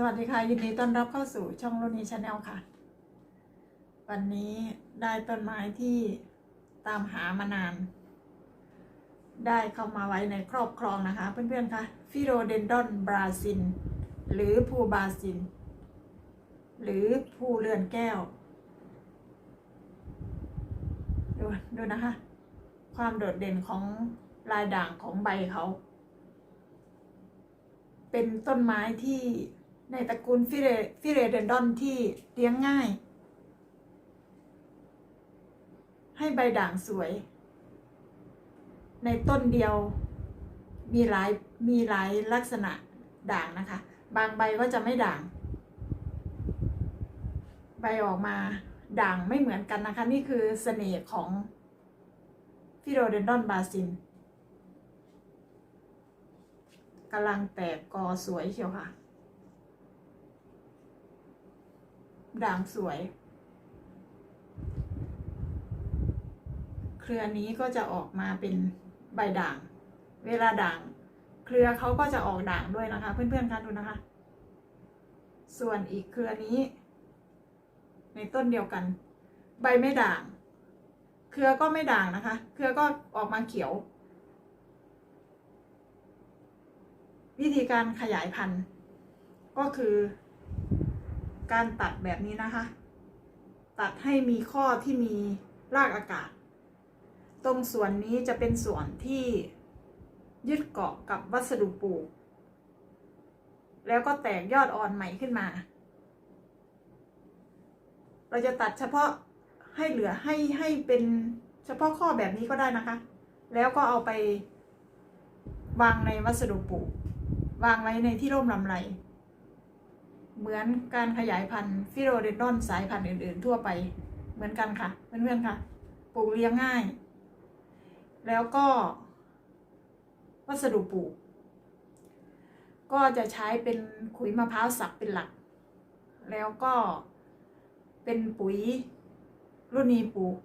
สวัสดีค่ะ ยินดีต้อนรับเข้าสู่ช่องโลนีชาแนลค่ะ วันนี้ได้ต้นไม้ที่ตามหามานาน ได้เข้ามาไว้ในครอบครองนะคะ เพื่อนๆคะฟิโรเดนดอนบราซิน หรือภูบราซิน หรือภูเรือนแก้ว ดูดูนะคะ ความโดดเด่นของลายด่างของใบเขา เป็นต้นไม้ที่ ในตระกูลฟิเรฟิเรเดนดอนที่เลี้ยงง่าย ให้ใบด่างสวย ในต้นเดียวมีหลายมีหลายลักษณะด่างนะคะ บางใบก็จะไม่ด่าง ใบออกมาด่างไม่เหมือนกันนะคะ นี่คือเสน่ห์ของฟิโรเดนดอนบาซินกำลังแตกกอสวยเชียวค่ะ ด่างสวย เครือนี้ก็จะออกมาเป็นใบด่าง เวลาด่าง เครือเขาก็จะออกด่างด้วยนะคะ เพื่อนๆคะดูนะคะ ส่วนอีกเครือนี้ ในต้นเดียวกัน ใบไม่ด่าง เครือก็ไม่ด่างนะคะ เครือก็ออกมาเขียว วิธีการขยายพันธุ์ ก็คือ การตัดแบบนี้นะคะ ตัดให้มีข้อที่มีรากอากาศ ตรงส่วนนี้จะเป็นส่วนที่ยึดเกาะกับวัสดุปลูก แล้วก็แตกยอดอ่อนใหม่ขึ้นมา เราจะตัดเฉพาะให้เหลือให้ให้เป็นเฉพาะข้อแบบนี้ก็ได้นะคะ แล้วก็เอาไปวางในวัสดุปลูก วางไว้ในที่ร่มลำไร เหมือนการขยายพันธุ์ฟิโรเดนดอนสายพันธุ์อื่น ๆ ทั่วไปเหมือนกันค่ะเพื่อนๆค่ะ ปลูกเลี้ยงง่าย แล้วก็ วัสดุปลูก ก็จะใช้เป็นขุยมะพร้าวสับเป็นหลัก แล้วก็เป็นปุ๋ยรุ่นนี้ปลูก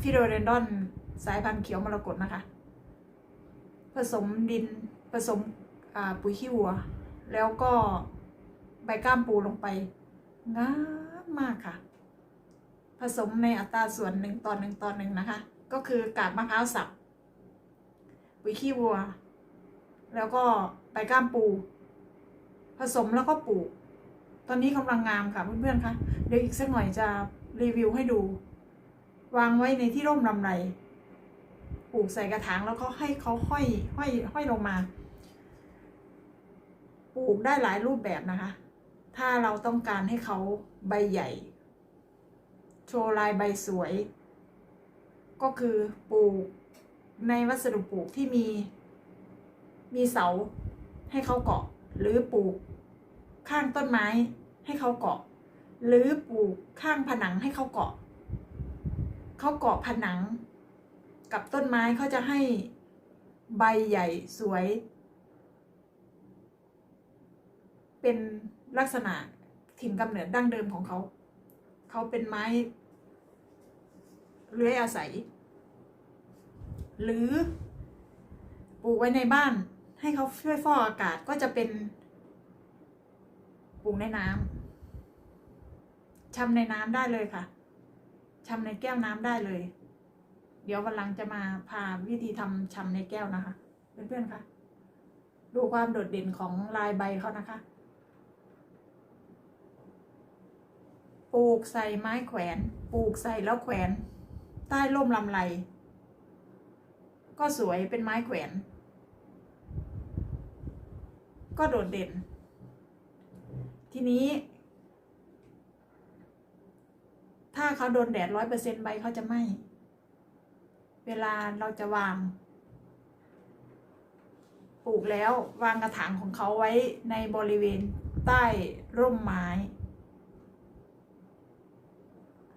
ฟิโรเดนดอนสายพันธุ์เขียวมรกตนะคะ ผสมดินผสมปุ๋ยขี้วัว แล้วก็ ใบก้ามปูลงไปงามมากค่ะ ผสมในอัตราส่วนหนึ่งต่อหนึ่งต่อหนึ่งนะคะ ก็คือกากมะพร้าวสับปุ๋ยขี้วัว แล้วก็ใบก้ามปู ผสมแล้วก็ปลูก ตอนนี้กำลังงามค่ะเพื่อนๆคะเดี๋ยวอีกสักหน่อยจะรีวิวให้ดู วางไว้ในที่ร่มลำไรปลูกใส่กระถางแล้วก็ให้เขาห้อยห้อยห้อยลงมา ปลูกได้หลายรูปแบบนะคะ ถ้าเราต้องการให้เขาใบใหญ่ โชว์ลายใบสวย ก็คือปลูกในวัสดุปลูกที่มี มีเสาให้เขาเกาะ หรือปลูกข้างต้นไม้ให้เขาเกาะ หรือปลูกข้างผนังให้เขาเกาะ เขาเกาะผนัง กับต้นไม้เขาจะให้ใบใหญ่สวย เป็น ลักษณะถิ่นกำเนิดดั้งเดิมของเขา เขาเป็นไม้เลื้อยอาศัย หรือปลูกไว้ในบ้าน ให้เขาช่วยฟอกอากาศก็จะเป็นปลูกในน้ำชำในน้ำได้เลยค่ะชำในแก้วน้ำได้เลย เดี๋ยววันหลังจะมาพาวิธีทำชำในแก้วนะคะ เพื่อนๆคะดูความโดดเด่นของลายใบเขานะคะ ปลูกใส่ไม้แขวน ปลูกใส่แล้วแขวน ใต้ร่มลำไร ก็สวยเป็นไม้แขวน ก็โดดเด่น ทีนี้ ถ้าเขาโดนแดดร้อยเปอร์เซ็นใบเขาจะไหม้เวลาเราจะวาง ปลูกแล้ววางกระถางของเขาไว้ในบริเวณใต้ร่มไม้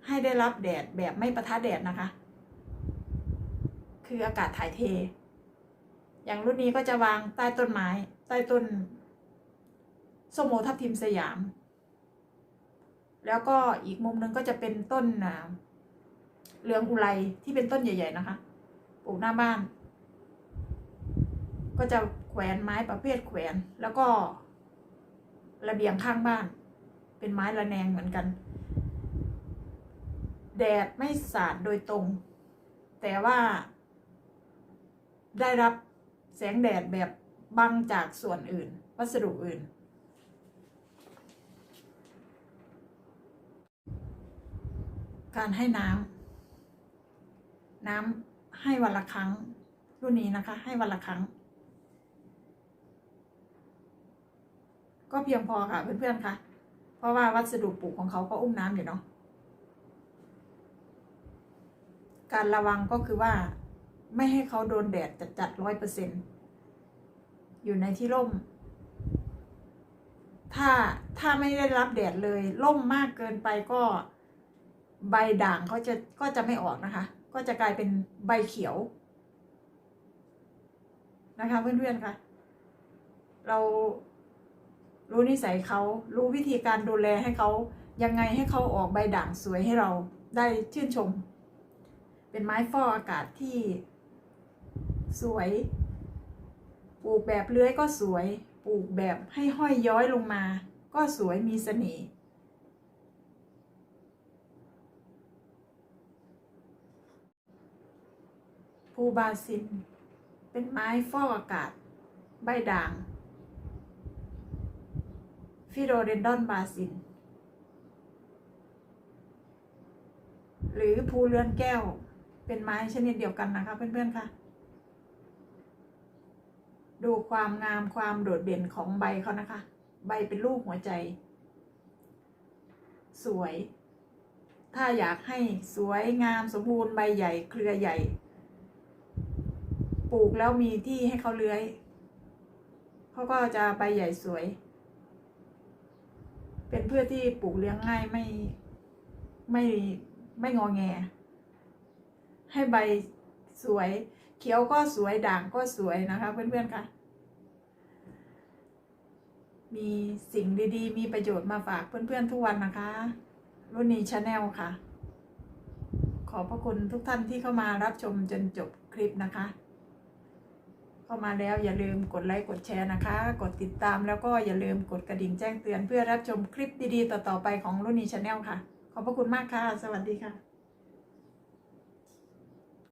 ให้ได้รับแดดแบบไม่ประทะแดดนะคะ คืออากาศถ่ายเท อย่างรุ่นนี้ก็จะวางใต้ต้นไม้ ใต้ต้นส้มโอทับทิมสยาม แล้วก็อีกมุมหนึงก็จะเป็นต้นเหลืองอุไรที่เป็นต้นใหญ่ ๆ นะคะ ปลูกหน้าบ้าน ก็จะแขวนไม้ประเภทแขวน แล้วก็ระเบียงข้างบ้าน เป็นไม้ระแนงเหมือนกัน แดดไม่สาดโดยตรง แต่ว่า ได้รับแสงแดดแบบบังจากส่วนอื่น วัสดุอื่น การให้น้ำน้ำให้วันละครั้ง รุ่นนี้นะคะ ให้วันละครั้ง ก็เพียงพอค่ะเพื่อนๆค่ะเพราะว่าวัสดุปลูกของเขาก็อุ้มน้ำอยู่เนาะ การระวังก็คือว่า ไม่ให้เขาโดนแดดจัดร้อยเปอร์เซ็นอยู่ในที่ร่ม ถ้าถ้าไม่ได้รับแดดเลยร่มมากเกินไปก็ใบด่างเขาจะก็จะไม่ออกนะคะ ก็จะกลายเป็นใบเขียว นะคะเพื่อนๆค่ะ เรารู้นิสัยเขารู้วิธีการดูแลให้เขายังไงให้เขาออกใบด่างสวยให้เราได้ชื่นชม เป็นไม้ฟอกอากาศที่สวย ปลูกแบบเลื้อยก็สวย ปลูกแบบให้ห้อยย้อยลงมา ก็สวยมีเสน่ห์ ภูบาซิน เป็นไม้ฟอกอากาศ ใบด่าง ฟิโรเดนดอนบาซิน หรือภูเรือนแก้ว เป็นไม้ชนิดเดียวกันนะคะเพื่อนๆค่ะ ดูความงามความโดดเด่นของใบเขานะคะ ใบเป็นรูปหัวใจ สวย ถ้าอยากให้สวยงามสมบูรณ์ใบใหญ่เครือใหญ่ ปลูกแล้วมีที่ให้เขาเลื้อยเขาก็จะใบใหญ่สวย เป็นเพื่อที่ปลูกเลี้ยงง่ายไม่ไม่ไม่งอแง ให้ใบสวย เขียวก็สวยด่างก็สวยนะคะ เพื่อนๆค่ะ มีสิ่งดีๆ มีประโยชน์มาฝากเพื่อนๆทุกวันนะคะ รุ่นนี้ชาแนลค่ะ ขอบพระคุณทุกท่านที่เข้ามารับชมจนจบคลิปนะคะเข้ามาแล้วอย่าลืมกดไลค์กดแชร์นะคะ กดติดตามแล้วก็อย่าลืมกดกระดิ่งแจ้งเตือนเพื่อรับชมคลิปดีๆ ต่อๆไปของรุ่นนี้ชาแนลค่ะ ขอบพระคุณมากค่ะ สวัสดีค่ะ